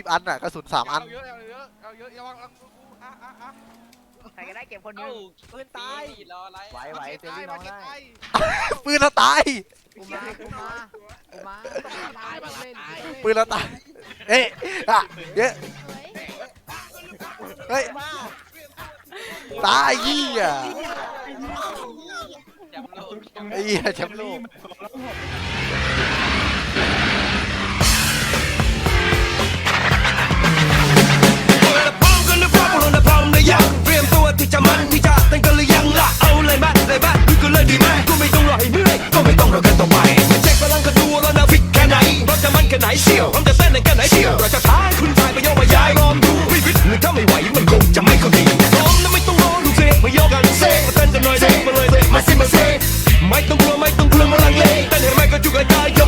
สิบอันอะกระสุนสามอัน เอาเยอะเอาเยอะเอาเยอะอย่าวางหลังกูกูอะอะอะใครก็ได้เก็บคนหนึเอ้างปืนตายรออะไรไหวไหวเซฟพี่น้องได้ตายปืนเราตายกูมากูมากูมาตายมาเล่นปืนเราตายเอ๊ะอะเยอะเฮ้ยมาตายยี่อะแชมป์โลกแชมป์ไอ้เหี้ยแชมป์โลก ลังกันดูแล้วนะฟิกแค่ไหนเราจะมันแค่ไหนเชียวพร้อมจะเต้นแค่ไหนเชียวเราจะท้าคุณชายไปโยกมายายลองดูไม่ฟิตหรือถ้าไม่ไหวมันคงจะไม่เข้าทีร้องนะไม่ต้องรอดูเซ่มาโยกกันเซมาเต้นกันหน่อยเซ่มาเลยเซ่มาสิมาเซ่ไม่ต้องกลัวไม่ต้องกลัวมาลังเลเต้นให้ไม่ก็จุกกระจาย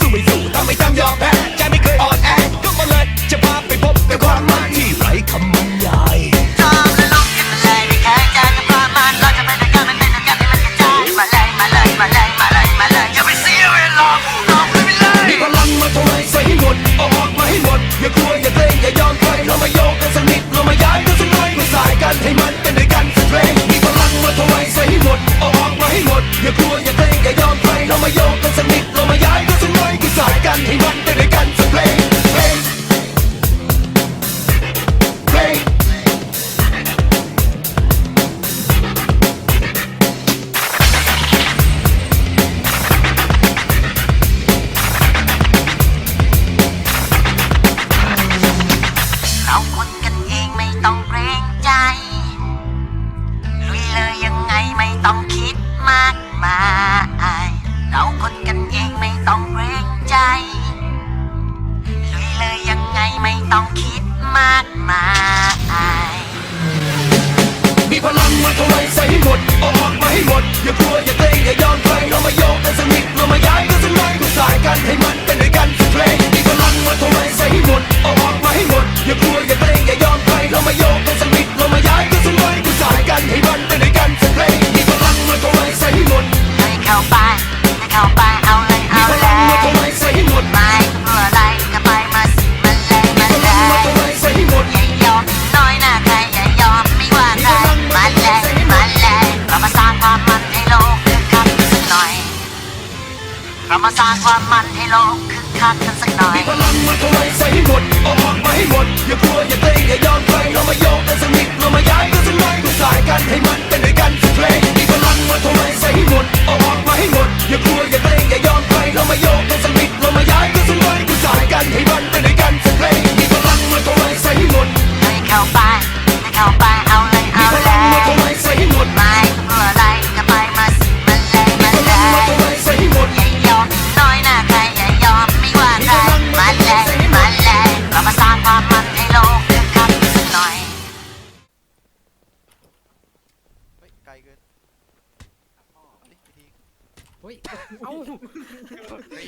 สู้ไม่สู้ถ้าไม่จำยอมแพ้ใจไม่เคยอ่อนแอก็มาเลยจะพาไปพบกับความมันที่ไร้คำบรรยายจอมและลงกันมาเลยไม่แข็งใจกับความมันเราจะไปด้วยกันมันเป็นด้วยกันให้มันกระจายมาเลยมาเลยมาเลยมาเลยมาเลยอย่าไปเสียเวลาลองกันไปเลยมีพลังมาเท่าไรใส่ให้หมดเอาออกมาให้หมด อย่ากลัวอย่าเกรงอย่ายอมใครเรามาโยกกันสนิดเรามาย้ายกันสน่อยมาสายกันให้มันเป็นด้วยกันสักเพลงมีพลังมาเท่าไรใส่ให้หมดเอาออกมาให้หมด อย่ากลัวอย่าเกรงอย่ายอมใครเรามาโยกกันสัก ให้มันเป็นด้วยกันสักเพลงเพลงเพลงเราคนกันเองไม่ต้องเกรงใจ ลุยเลยยังไงไม่ต้องคิดมากมาย ต้องคิดมากมายมีพลังมาเท่าไรใส่ให้หมดเอาออกมาให้หมด อย่ากลัวอย่าเกรงอย่ายอมใครเรามาโยกกันสักนิดเรามาย้ายกันสักหน่อยมาสายกันให้มันเป็นด้วยกันสักเพลงมีพลังมาเท่าไรใส่ให้หมดเอาออกมาให้หมด อย่ากลัวอย่าเกรงอย่ายอมใครเรามาโยกกันสักนิดเรามาย้ายกันสักหน่อยมาสายกันให้มันเป็นด้วยกันสักเพลงมีพลังมาเท่าไรใส่ให้หมดให้เข้าไปให้เข้าไปเอาเลยมีเอาพเลลังมาเท่าไรยใส่ให้หมด มาสร้างความมันให้โลกคึกคักกันสักหน่อยมีพลังมาเท่าไรใส่ให้หมดเอาออกมาให้หมด อย่ากลัวอย่าเกรงอย่ายอมใครเรามาโยกกันสัก ลเกินเอาดิไปทีเฮ้ย เอ้า เฮ้ย